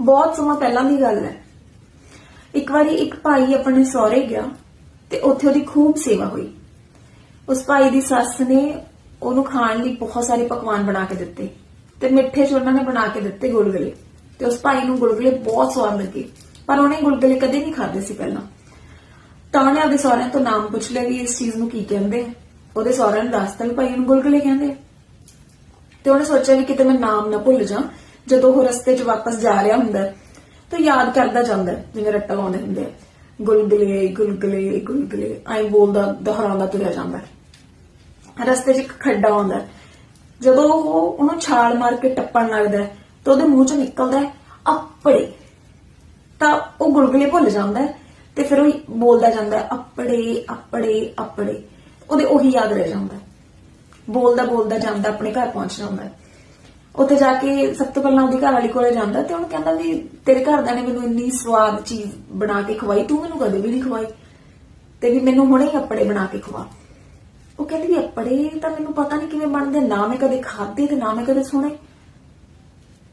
ਬਹੁਤ ਸਮਾਂ ਪਹਿਲਾਂ ਦੀ ਗੱਲ ਹੈ। ਇੱਕ ਵਾਰੀ ਇੱਕ ਭਾਈ ਆਪਣੇ ਸਹੁਰੇ ਗਿਆ ਤੇ ਉੱਥੇ ਉਹਦੀ ਖੂਬ ਸੇਵਾ ਹੋਈ। ਉਸ ਭਾਈ ਦੀ ਸੱਸ ਨੇ ਉਹਨੂੰ ਖਾਣ ਲਈ ਬਹੁਤ ਸਾਰੇ ਪਕਵਾਨ ਬਣਾ ਕੇ ਦਿੱਤੇ ਤੇ ਮਿੱਠੇ ਚ ਉਹਨਾਂ ਨੇ ਬਣਾ ਕੇ ਦਿੱਤੇ ਗੁਲਗੁਲੇ ਤੇ ਉਸ ਭਾਈ ਨੂੰ ਗੁਲਗੁਲੇ ਬਹੁਤ ਸਵਾਦ ਲੱਗੇ। ਪਰ ਉਹਨੇ ਗੁਲਗੁਲੇ ਕਦੇ ਨਹੀਂ ਖਾਦੇ ਸੀ ਪਹਿਲਾਂ। ਤਾਂ ਉਹਨੇ ਆਪਦੇ ਸਹੁਰਿਆਂ ਤੋਂ ਨਾਮ ਪੁੱਛ ਲਿਆ ਵੀ ਇਸ ਚੀਜ਼ ਨੂੰ ਕੀ ਕਹਿੰਦੇ ਆ। ਉਹਦੇ ਸਹੁਰਿਆਂ ਨੇ ਦੱਸਤਾ ਵੀ ਭਾਈ ਇਹਨੂੰ ਗੁਲਗੁਲੇ ਕਹਿੰਦੇ ਤੇ ਉਹਨੇ ਸੋਚਿਆ ਵੀ ਕਿਤੇ ਮੈਂ ਨਾਮ ਨਾ ਭੁੱਲ ਜਾ ਜਦੋਂ ਉਹ ਰਸਤੇ 'ਚ ਵਾਪਸ ਜਾ ਰਿਹਾ ਹੁੰਦਾ ਹੈ, ਤਾਂ ਯਾਦ ਕਰਦਾ ਜਾਂਦਾ ਹੈ, ਜਿਵੇਂ ਰੱਟਾ ਲਾਉਂਦੇ ਹੁੰਦੇ ਆ। ਗੁਲਗੁਲੇ ਗੁਲਗੁਲੇ ਗੁਲਗੁਲੇ ਐਂ ਬੋਲਦਾ ਦੁਹਰਾਉਂਦਾ ਤੁਰਿਆ ਜਾਂਦਾ ਰਸਤੇ 'ਚ ਇੱਕ ਖੱਡਾ ਆਉਂਦਾ ਜਦੋਂ ਉਹ ਉਹਨੂੰ ਛਾਲ ਮਾਰ ਕੇ ਟੱਪਣ ਲੱਗਦਾ ਹੈ, ਤਾਂ ਉਹਦੇ ਮੂੰਹ 'ਚੋਂ ਨਿਕਲਦਾ ਹੈ ਅੱਪੜੇ। ਤਾਂ ਉਹ ਗੁਲਗੁਲੇ ਭੁੱਲ ਜਾਂਦਾ ਤੇ ਫਿਰ ਉਹ ਬੋਲਦਾ ਜਾਂਦਾ ਹੈ ਅੱਪੜੇ ਅੱਪੜੇ ਅੱਪੜੇ। ਉਹਦੇ ਉਹੀ ਯਾਦ ਰਹਿ ਜਾਂਦਾ ਬੋਲਦਾ ਬੋਲਦਾ ਜਾਂਦਾ ਆਪਣੇ ਘਰ ਪਹੁੰਚ ਜਾਂਦਾ ਉੱਥੇ ਜਾ ਕੇ ਸਭ ਤੋਂ ਪਹਿਲਾਂ ਉਹਦੀ ਘਰ ਵਾਲੀ ਕੋਲੇ ਜਾਂਦਾ ਤੇ ਉਹਨੂੰ ਕਹਿੰਦਾ ਵੀ ਤੇਰੇ ਘਰਦਿਆਂ ਨੇ ਮੈਨੂੰ ਇੰਨੀ ਸਵਾਦ ਚੀਜ਼ ਬਣਾ ਕੇ ਖਵਾਈ, ਤੂੰ ਮੈਨੂੰ ਕਦੇ ਵੀ ਨਹੀਂ ਖਵਾਈ। ਤੇ ਵੀ ਮੈਨੂੰ ਹੁਣੇ ਹੀ ਅੱਪੜੇ ਬਣਾ ਕੇ ਖਵਾ। ਉਹ ਕਹਿੰਦੀ ਵੀ ਅੱਪੜੇ ਤਾਂ ਮੈਨੂੰ ਪਤਾ ਨਹੀਂ ਕਿਵੇਂ ਬਣਦੇ, ਨਾ ਮੈਂ ਕਦੇ ਖਾਧੇ ਤੇ ਨਾ ਮੈਂ ਕਦੇ ਸੁਣੇ।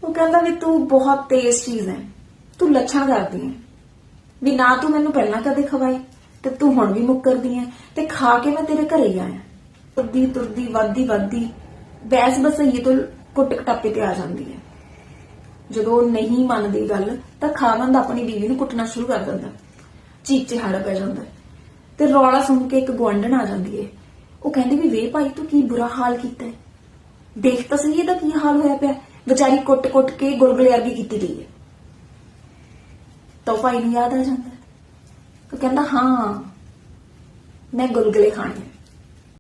ਉਹ ਕਹਿੰਦਾ ਵੀ ਤੂੰ ਬਹੁਤ ਤੇਜ਼ ਚੀਜ਼ ਹੈ, ਤੂੰ ਲੱਛਣ ਕਰਦੀ ਹੈ। ਵੀ ਨਾ ਤੂੰ ਮੈਨੂੰ ਪਹਿਲਾਂ ਕਦੇ ਖਵਾਈ ਤੇ ਤੂੰ ਹੁਣ ਵੀ ਮੁੱਕਰਦੀ ਹੈ ਤੇ ਖਾ ਕੇ ਮੈਂ ਤੇਰੇ ਘਰੇ ਆਇਆ। ਤੁਰਦੀ ਤੁਰਦੀ ਵੱਧਦੀ ਵੱਧਦੀ ਬੈਸ ਬਸ ਇਹ ਤੋਂ ਕੁੱਟ ਕਟਾਪੇ ਤੇ ਆ ਜਾਂਦੀ ਹੈ। ਜਦੋਂ ਨਹੀਂ ਮੰਨਦੀ ਗੱਲ, ਤਾਂ ਖਾਵੰਦ ਆਪਣੀ ਬੀਵੀ ਨੂੰ ਕੁੱਟਣਾ ਸ਼ੁਰੂ ਕਰ ਦਿੰਦਾ। ਚੀਕ ਚਿਹਾੜਾ ਪੈ ਜਾਂਦਾ। ਤੇ ਰੌਲਾ ਸੁਣ ਕੇ ਇੱਕ ਗੁਆਂਢਣ ਆ ਜਾਂਦੀ ਹੈ। ਉਹ ਕਹਿੰਦੀ ਵੀ, ਵੇ ਭਾਈ, ਤੂੰ ਕੀ ਬੁਰਾ ਹਾਲ ਕੀਤਾ ਹੈ? ਦੇਖ ਤਾਂ ਸਹੀ ਇਹਦਾ ਕੀ ਹਾਲ ਹੋਇਆ ਪਿਆ? ਵਿਚਾਰੀ ਕੁੱਟ-ਕੁੱਟ ਕੇ ਗੁਲਗੁਲੇ ਵਰਗੀ ਕੀਤੀ ਗਈ ਹੈ। ਤਾਂ ਉਹ ਭਾਈ ਨੂੰ ਯਾਦ ਆ ਜਾਂਦਾ। ਉਹ ਕਹਿੰਦਾ, ਹਾਂ, ਮੈਂ ਗੁਲਗੁਲੇ ਖਾਣੇ